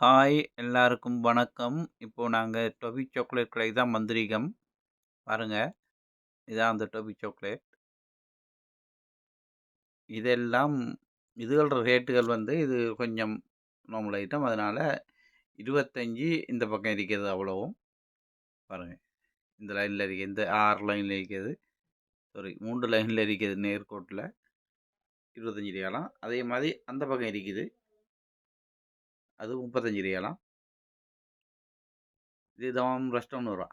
Hi எல்லாருக்கும் வணக்கம். இப்போது நாங்கள் டொபி சாக்லேட் கடை தான் மந்திரிகம் பாருங்க. இதான் அந்த டொபி சாக்லேட். இதெல்லாம் இதுகளோட ரேட்டுகள் வந்து இது கொஞ்சம் நார்மல் ஐட்டம். அதனால் இருபத்தஞ்சி இந்த பக்கம் இருக்கிறது அவ்வளவும். பாருங்கள் இந்த லைனில் இருக்கு. இந்த ஆறு லைனில் இருக்கிறது. சாரி மூன்று லைனில் இருக்குது நேர்கோட்டுல. 25 ரியாலாம். அதே மாதிரி அந்த பக்கம் இருக்குது. அது 35 ரியாலாம். இது தவாம் ரெஸ்டாரண்ட் ரூபா.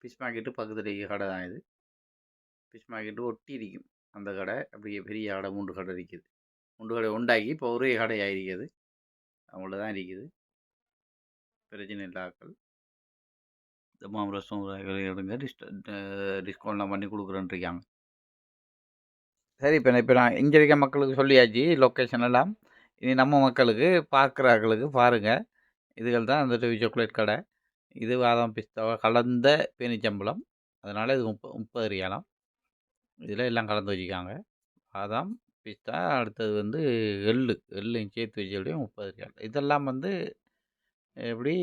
ஃபிஷ் மார்க்கெட்டு பக்கத்துல கடை தான் இது. ஃபிஷ் மார்க்கெட்டு ஒட்டி இருக்கும். அந்த கடை அப்படியே பெரிய கடை மூன்று கடை இருக்குது. மூன்று கடை உண்டாக்கி இப்போ ஒரே கடையாக இருக்குது அவங்கள்ட்ட தான் இருக்குது. பிரச்சனை இல்லாக்கள் தமாம் ரெஸ்டாரண்ட் எடுங்க டிஸ்ட் டிஸ்கவுண்ட்லாம் பண்ணி கொடுக்குறேன்னு இருக்காங்க. சரி இப்போ நான் இப்போ நான் இங்கே இருக்க மக்களுக்கு சொல்லியாச்சு லொக்கேஷன் எல்லாம். இனி நம்ம மக்களுக்கு பார்க்குற பாருங்கள் இதுகள் தான் அந்த டொஃபி சாக்லேட் கடை. இது பாதாம் பிஸ்தாவா கலந்த பேனிச்சம்பளம் அதனால் இது முப்ப முப்பது ரியாலம் இதில் எல்லாம் கலந்து வச்சுக்காங்க பாதாம், பிஸ்தா அடுத்தது வந்து எள்ளு. எள்ளையும் சேர்த்து வச்சு எப்படியும் 30 ரியால். இதெல்லாம் வந்து எப்படி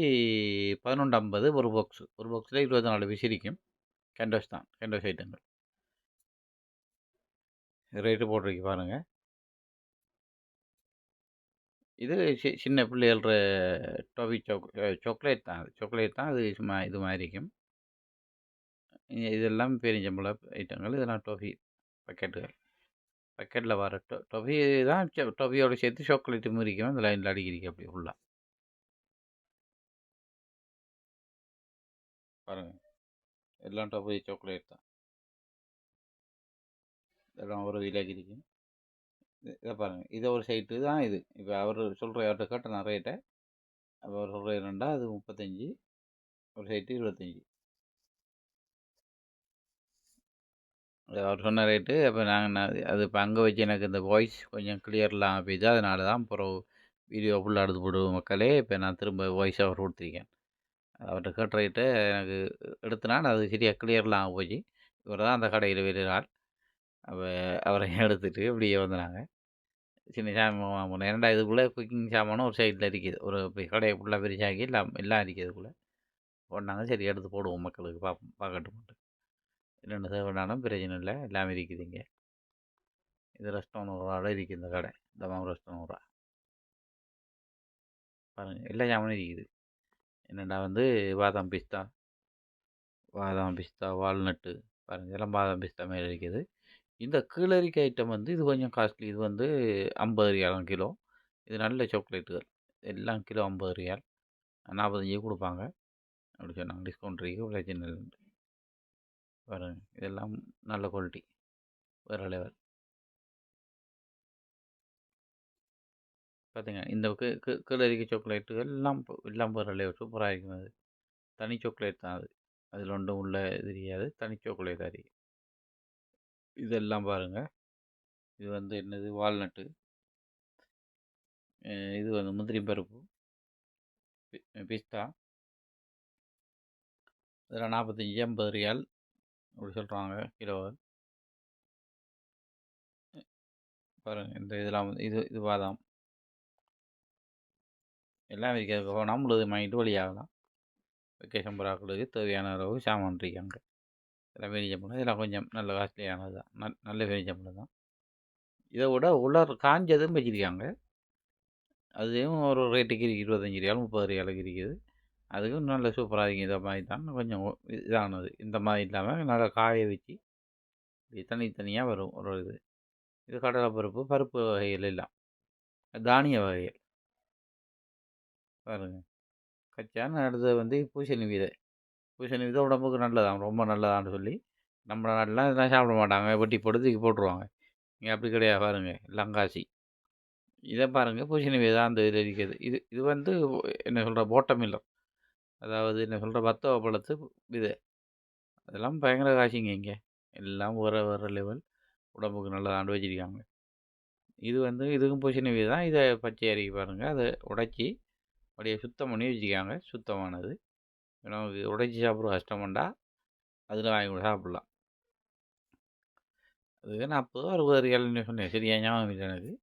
11.50 ஒரு பாக்ஸு ஒரு பாக்ஸில் 24 பீஸ் இருக்கும். கேண்டோஸ் தான். கேண்டோஸ் ஐட்டங்கள். ரேட்டு போட்டிருக்கு பாருங்கள் இது சி சின்ன பிள்ளைகளோட டொஃபி சாக் சாக்லேட் தான் அது. சாக்லேட் தான் அது சும்மா இது மாதிரி இருக்கும். இதெல்லாம் பேரிச்சம்பழ ஐட்டங்கள். இதெல்லாம் டொஃபி பக்கெட்டுகள் பக்கெட்டில் வர டொ டொஃபி தான் ச டொஃபியோட சேர்த்து சாக்லேட்டும் இருக்கும். இந்த லைனில் அடிக்கிறீங்க அப்படியே ஃபுல்லாக பாருங்கள் எல்லாம் டொஃபி சாக்லேட் தான். இதெல்லாம் ஒரு விலைக்கு இருக்கும். இதை பாருங்கள் இதை ஒரு சைட்டு தான் இது. இப்போ அவர் சொல்கிற அவர்கிட்ட கேட்ட நான் அப்போ அவர் சொல்கிற ரெண்டா அது 35 ஒரு சைட்டு 25. அவர் சொன்ன ரேட்டு அப்போ நாங்கள் நான் அது இப்போ அங்கே வச்சு எனக்கு இந்த வாய்ஸ் கொஞ்சம் கிளியர் இல்லாமல் போயிடுச்சு. அதனால தான் அப்புறம் வீடியோ ஃபுல்லாக எடுத்து போடுவோம் மக்களே. இப்போ நான் திரும்ப வாய்ஸ் அவர் கொடுத்துருக்கேன். அவர்கிட்ட கேட்ட ரேட்டு எனக்கு எடுத்தனா அது சரியாக கிளியர் இல்லாமல் போச்சு. இவர் தான் அந்த கடையில் வேறு அப்போ அவரை எடுத்துட்டு இப்படியே வந்தாங்க. சின்ன சாமான் வாங்கணும். ஏன்டா இதுக்குள்ளே குக்கிங் சாமானும் ஒரு சைடில் இருக்குது. ஒரு கடையை ஃபுல்லாக பெருசாக்கி எல்லாம் எல்லாம் இருக்குது இதுக்குள்ளே. சரி எடுத்து போடுவோம் மக்களுக்கு பார்ப்போம் பார்க்கட்டும்ட்டு. என்னென்ன தேவைனாலும் பிரச்சனை இல்லை. எல்லாமே இருக்குது இங்கே. இது ரெஸ்டாரண்ட் இருக்குது இந்த கடை. தமாம் ரெஸ்டாரண்ட் பாருங்கள் எல்லா சாமானும் இருக்குது. என்னென்னா வந்து பாதாம் பிஸ்தா பாதாம் பிஸ்தா, வால்நட்டு பாருங்கள் இதெல்லாம் பாதாம் பிஸ்தா மேலே இருக்குது. இந்த கீழே ஐட்டம் வந்து இது கொஞ்சம் காஸ்ட்லி. இது வந்து ஐம்பது ரியாலும் கிலோ. இது நல்ல சாக்லேட்டுகள். எல்லாம் கிலோ 50 ரியால். 45 கொடுப்பாங்க. அப்படி சொன்னாங்க. டிஸ்கவுண்ட் இருக்கு. பிரச்சனை பாருங்க. இதெல்லாம் நல்ல குவாலிட்டி. வேறு லெவல். பார்த்தீங்க. இந்த கீ சாக்லேட்டுகள் எல்லாம் எல்லாம் வேறு லெவல் சூப்பராக இருக்கும் அது. தனி சாக்லேட் தான் அது. அதில் ஒன்றும் உள்ள தெரியாது. தனி சாக்லேட் தான் இதெல்லாம் பாருங்கள் இது வந்து என்னது வால்நட்டு. இது வந்து முந்திரி பருப்பு. பிஸ்தா. இதில் 45 50 ரியால் அப்படி சொல்கிறாங்க கிலோ. பாருங்கள் இந்த இதெல்லாம் வந்து இது இது பாதாம். எல்லாம் இருக்குது. நம்மளது மைண்டு வழியாகலாம். வெக்கேஷன் புறாக்களுக்கு தேவையான அளவு சாமான் இருக்காங்க அங்கே. இதெல்லாம் இதெல்லாம் கொஞ்சம் நல்ல காஸ்ட்லியானது தான். நல் நல்ல பேரிச்சம்பழம் தான். இதை விட உலர் காஞ்சதும் வச்சிருக்காங்க. அதுவும் ஒரு ரேட்டுக்கு இருக்குது. 25 ரியால் 30 ரியாலுக்கு இருக்குது. அதுக்கும் நல்ல சூப்பராக இருக்கும். இந்த மாதிரி தான் கொஞ்சம் இதானது. இந்த மாதிரி இல்லாமல் நல்லா காய வச்சு தனித்தனியாக வரும் ஒரு இது. இது கடலைப்பருப்பு, பருப்பு வகைகள் எல்லாம். தானிய வகைகள். பாருங்கள் கச்சான் அடுத்தது வந்து பூசணி விதை. பூசணி விதை உடம்புக்கு நல்லதாம். ரொம்ப நல்லதான்னு சொல்லி நம்ம நாட்டிலாம் இதெல்லாம் சாப்பிட மாட்டாங்க. வெட்டி போட்டு தூக்கி போட்டுருவாங்க. இங்கே அப்படி கிடையாது பாருங்கள் லங்காசி இதை பாருங்கள் பூசணி விதை அந்த இதில் இருக்குது. இது இது வந்து என்ன சொல்கிற போட்டமில்லம் அதாவது என்ன சொல்கிற பத்தவ பழத்து விதை. அதெல்லாம் பயங்கர காசிங்க இங்கே. எல்லாம் வர வர லெவல். உடம்புக்கு நல்லதாண்டு வச்சுருக்காங்க இது வந்து இதுக்கும் பூசணி விதை தான். இதை பச்சை அரிக்கி பாருங்க. அதை உடைச்சி அப்படியே சுத்தம் பண்ணி வச்சுருக்காங்க. சுத்தமானது. நமக்கு உடைச்சி சாப்பிட கஷ்டமாண்டா. அதில் வாங்கி கூட சாப்பிட்லாம். அது 40 60 ரியால்ன்னு சொன்னேன். சரியா ஞாபகம் இல்லை எனக்கு.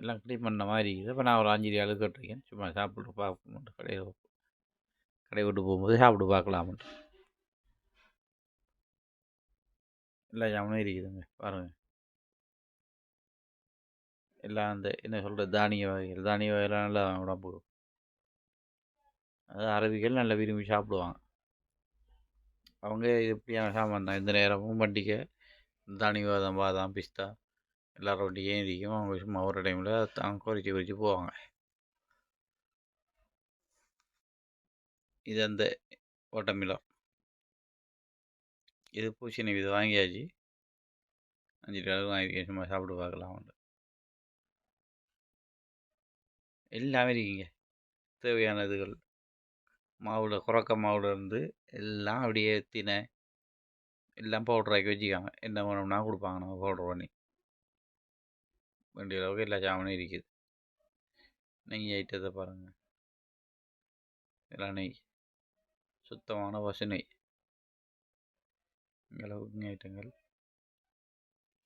எல்லாம் க்ளீன் பண்ண மாதிரி இருக்குது. இப்போ நான் ஒரு அஞ்சு ஆளு கட்டிருக்கேன் சும்மா சாப்பிட்டு பார்க்கணும் கடையில் கடை விட்டு போகும்போது சாப்பிட்டு பார்க்கலாம் எல்லா ஜாமனும் இருக்குதுங்க. பாருங்கள் எல்லாம் அந்த என்ன சொல்கிறது தானிய வகைகள். தானிய வகைகள்லாம் நல்லா உடம்பு அரபிகள் நல்லா விரும்பி சாப்பிடுவாங்க. அவங்க எப்படியான சாமான் தான்? இந்த நேரமும் பண்டிகை தனிவாதம் பாதாம் பிஸ்தா எல்லாரும் வண்டிக்கையும் இருக்கும் அவங்க சும்மா ஒரு டைமில் தான் குறைச்சி குறித்து போவாங்க. இது அந்த ஓட்டமிலம். இது பூசணி இது வாங்கியாச்சு. அஞ்சு டாலர் வாங்கியிருக்கேன். சும்மா சாப்பிட்டு பார்க்கலாம் உண்டு எல்லாமே தேவையான இதுகள். மாவில் குறக்க மாவில் இருந்து எல்லாம் அப்படியே தினை எல்லாம் பவுட்ராக்கி வச்சுக்காங்க என்ன வேணும்னா கொடுப்பாங்க நம்ம பவுடர் பண்ணி. வேண்டிய அளவுக்கு எல்லா சாமானும் இருக்குது. நெய் ஐட்டத்தை பாருங்கள் எல்லாம் நெய். சுத்தமான பசு நெய். அளவுக்கு ஐட்டங்கள்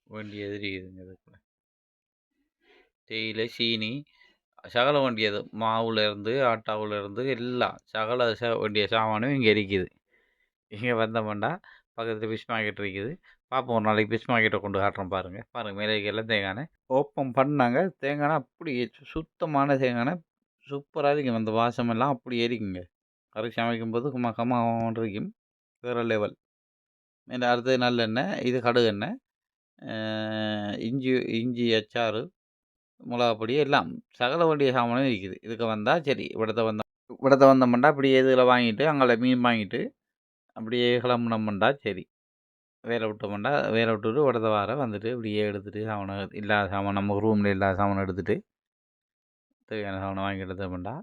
வேண்டியது இருக்குதுங்க இதுக்குள்ள தேயிலை சீனி சகல வண்டி அது மாவுலேருந்து ஆட்டாவுலேருந்து எல்லாம் சகல ச வண்டிய சாமானும் இங்கே இருக்குது. இங்கே வந்தோம்னா பக்கத்தில் ஃபிஷ் மார்க்கெட் இருக்குது. பார்ப்போம் ஒரு நாளைக்கு ஃபிஷ் மார்க்கெட்டை கொண்டு காட்டுறோம் பாருங்கள் பாருங்கள் மேலே எல்லாம் தேங்காய் ஓப்பன் பண்ணாங்க தேங்காய் அப்படி சுத்தமான தேங்காய் சூப்பராக இருக்கும் அந்த வாசமெல்லாம் அப்படி எரிக்குங்க கறி சமைக்கும்போது கும்மா கம்மா இருக்கும். வேறு லெவல் மேலே அடுத்தது நல்லெண்ணெய். இது கடுகு எண்ணெய் இஞ்சி இஞ்சி அச்சாறு. மிளகாப்பொடி எல்லாம் சகல வேண்டிய சாமானும் இருக்குது. இதுக்கு வந்தால் சரி விடத்தை வந்தோம் விடத்தை வந்தோம்னா அப்படியே இதில் வாங்கிட்டு அங்கே மீன் வாங்கிட்டு அப்படியே கிளம்புனோம்னா சரி. வேலை விட்டோம்னா வேலை விட்டுட்டு விடத்த வார வந்துட்டு இப்படியே எடுத்துகிட்டு சாமானை இல்லாத சாமான் நம்ம ரூமில் இல்லாத சாமானை எடுத்துகிட்டு தேவையான சாமானை வாங்கி எடுத்தோம்னா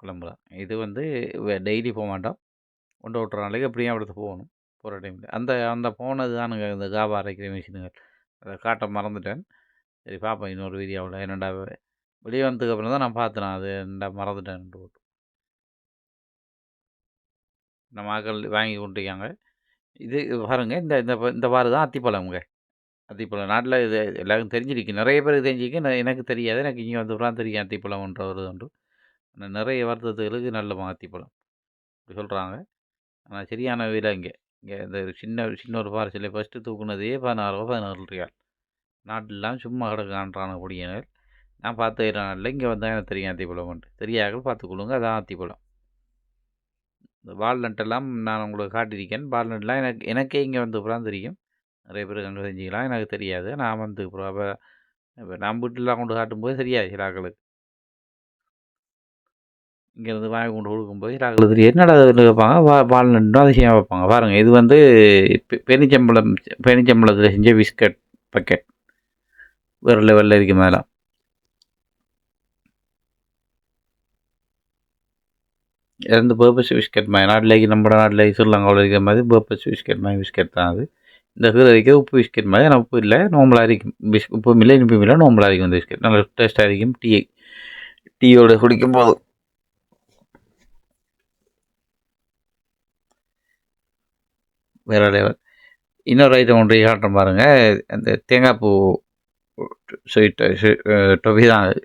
கிளம்பலாம் இது வந்து டெய்லி போக மாட்டோம். கொண்டு விட்டுற நாளைக்கு அப்படியே அடுத்து போகணும் போகிற டைமில் அந்த அந்த போனது தானுங்க இந்த காபா அரைக்கிற மிஷினுங்கள் அதை காட்ட மறந்துட்டேன். சரி பார்ப்போம் இன்னொரு வீடியோவில். என்னடா வெளியே வந்ததுக்கப்புறம் தான் நான் பார்த்தேன் அது என்னடா மறந்துட்டேன் போட்டு. நம்ம ஆக்கள் வாங்கி கொண்டிருக்காங்க. இது பாருங்கள் இந்த இந்த இந்த பாரு தான் அத்திப்பழம்ங்க அத்திப்பழம் நாட்டில் இது எல்லாருக்கும் தெரிஞ்சிருக்கு. நிறைய பேருக்கு தெரிஞ்சிருக்கு. எனக்கு தெரியாது. எனக்கு இங்கே வந்து தெரியும் அத்திப்பழம்ன்ற ஒரு ஒன்று ஆனால் நிறைய வருத்தத்துகளுக்கு நல்ல அத்திப்பழம். அப்படி சொல்கிறாங்க ஆனால் சரியான விலை இங்கே. இங்கே இந்த சின்ன சின்ன ஒரு பார்சலை ஃபஸ்ட்டு தூக்குனதே பதினாறு ரூபா பதினாறு ரியால் நாட்டிலாம் சும்மா கிடக்கான்றான குடியினர். நான் பார்த்துக்கிறேன் இல்லை இங்கே வந்தால் எனக்கு தெரியும் அத்திப்பழம்ன்ட்டு பார்த்து பார்த்துக்கொள்ளுங்க அதான் அத்திப்பழம் இந்த வால்நட்டெல்லாம் நான் உங்களுக்கு காட்டியிருக்கேன். வால்நட்லாம் எனக்கு எனக்கே இங்கே வந்து அப்புறம் தெரியும். நிறைய பேர் அங்கே செஞ்சுக்கலாம் எனக்கு தெரியாது. நான் வந்து அப்புறம் அப்போ இப்போ நம்ம வீட்டிலாம் கொண்டு காட்டும்போது தெரியாது சிலாக்களுக்கு இங்கேருந்து வாங்கி கொண்டு கொடுக்கும்போது சிலாக்களுக்கு தெரியாது. என்னடா வைப்பாங்க வா வால்நட்டும் அதிசயமாக வைப்பாங்க பாருங்கள் இது வந்து பெனிச்சம்பளம் பெனிச்சம்பளத்தில் செஞ்ச பிஸ்கட் பக்கெட். வேறு லெவலில் മേല. மேலே പേർപ്പസ് பர்பஸ் മായ നാട്ടിലേക്ക് നമ്മുടെ நம்ம நாட்டில் ஸ்ரீலங்காவில் இருக்கிற மாதிரி பர்பஸ் பிஸ்கட் மாதிரி பிஸ்கட் தான் அது இந்த கீழே உப்பு பிஸ்கட் மாதிரி ஆனால் உப்பு இல்லை நார்மலாக இருக்கும் பிஸ் உப்பும் இல்லை இனிப்பும் இல்லை நார்மலாக இருக்கும் இந்த பிஸ்கட் நல்ல டேஸ்ட்டாக இருக்கும் டீ டீயோட குடிக்கும் போது வேறு லெவல் இன்னொரு ஐட்டம் ஒன்று காட்டுறேன் பாருங்கள் அந்த தேங்காய் பூ ஸ்வீட் டொஃபி தான். அது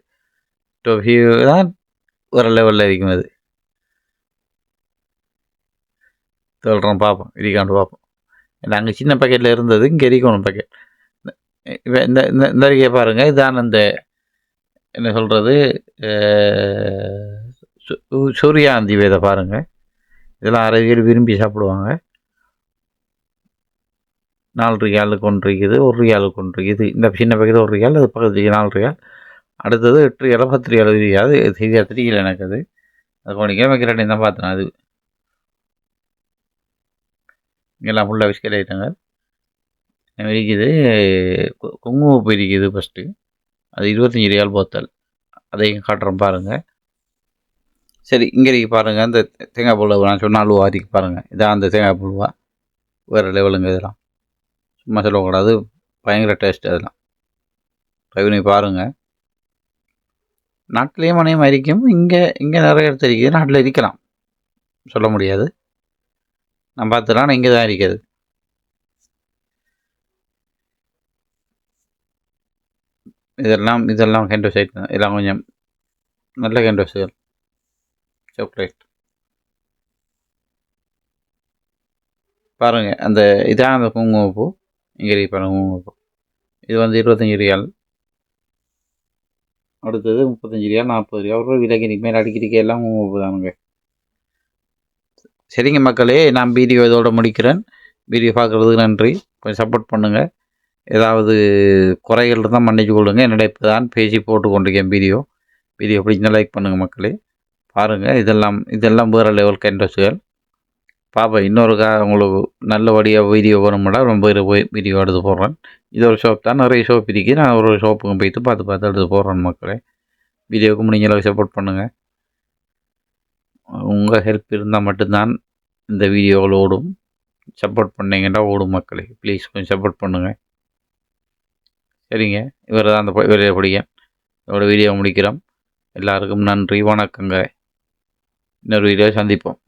டொஃபி தான் ஒரு லெவலில் இருக்கும் அது. சொல்கிறோம் பார்ப்போம். இருக்காண்டு பார்ப்போம். நாங்கள் சின்ன பாக்கெட்டில் இருந்தது இங்கே இருக்கணும் பாக்கெட் இப்போ இந்த இந்த இந்த அறிக்கையை பாருங்கள் இதான் அந்த என்ன சொல்கிறது சூரியாந்தி வேதை பாருங்கள் இதெல்லாம் அறிவியல் விரும்பி சாப்பிடுவாங்க. நாலு ரியாலுக்கு ஒன்று இருக்குது ஒரு ரியாலுக்கு ஒன்று இருக்குது இந்த சின்ன பக்கத்தில் ஒரு ரியால் அது பக்கத்துக்கு நாலு ரியால். அடுத்தது எட்டு ரியால் பத்து ரியால் தெரியாது சரியாக தெரியல எனக்கு அது. அது கொஞ்சம் வைக்கிறேன் தான் பார்த்தேன் அது. இங்கெல்லாம் ஃபுல்லாக பிஸ்கட் ஐட்டங்க இருக்குது குங்குமப்பூ இருக்குது ஃபஸ்ட்டு அது இருபத்தஞ்சி ரியால் போத்தல். அதையும் காட்டுறோம் பாருங்கள் சரி இங்கே இருக்கு பாருங்கள் அந்த தேங்காய் பூவில் நான் சொன்ன அல்வா இருக்கு பாருங்கள் இதான் அந்த தேங்காய் பூவா வேறு லெவலுங்க இதெல்லாம். சும்மா சொல்லக்கூடாது பயங்கர டேஸ்ட் அதெல்லாம். ட்ரை பண்ணி பாருங்கள் நாட்டிலேயும் மனையும் இருக்கும் இங்கே இங்கே நிறைய இடத்துல இருக்குது. நாட்டில் இருக்கலாம். சொல்ல முடியாது. நான் பார்த்துலாம் இங்கே தான் இருக்குது. இதெல்லாம் இதெல்லாம் கேண்டோஸ் ஐட்டம் இதெல்லாம் கொஞ்சம் நல்ல கேண்டோஸுகள் சாக்லேட் பாருங்கள் அந்த இதான் அந்த குங்குமப்பூ. இங்கிரி பழமும் இருக்கும். இது வந்து இருபத்தஞ்சி ரியால். அடுத்தது முப்பத்தஞ்சு ரியால் நாற்பது ரியால். ஒரு விலைக்கு மேலே அடிக்கடிக்கு எல்லாம் தானுங்க. சரிங்க மக்களே நான் வீடியோ இதோட முடிக்கிறேன். வீடியோ பார்க்குறதுக்கு நன்றி. கொஞ்சம் சப்போர்ட் பண்ணுங்கள் ஏதாவது குறைகள் இருந்தால் மன்னிச்சு கொள்ளுங்கள் என்னுடைய இப்போ தான் பேசி போட்டு கொண்டிருக்கேன் வீடியோ. வீடியோ பிடிச்சிருந்தா லைக் பண்ணுங்கள் மக்களே. பாருங்கள் இதெல்லாம் இதெல்லாம் வேறு லெவல் கண்டஸ்டுகள் பாப்பா இன்னொருக்கா உங்களுக்கு நல்லபடியாக வீடியோ வேணும்னா ரொம்ப போய் வீடியோ எடுத்து போடுறேன். இது ஒரு ஷாப் தான் நிறைய ஷாப் இருக்குது நான் ஒரு ஷாப்புக்கும் போயிட்டு பார்த்து பார்த்து எடுத்து போடுறேன் மக்களே. வீடியோவுக்கு முடிஞ்ச அளவுக்கு சப்போர்ட் பண்ணுங்கள் உங்கள் ஹெல்ப் இருந்தால் மட்டும்தான் இந்த வீடியோவில் ஓடும். சப்போர்ட் பண்ணிங்கன்னா ஓடும் மக்களே. ப்ளீஸ் கொஞ்சம் சப்போர்ட் பண்ணுங்கள் சரிங்க. இவர் தான் அந்த ப- படிக்கேன். இதோட வீடியோ முடிக்கிறோம். எல்லாருக்கும் நன்றி வணக்கங்க. இன்னொரு வீடியோ சந்திப்போம்.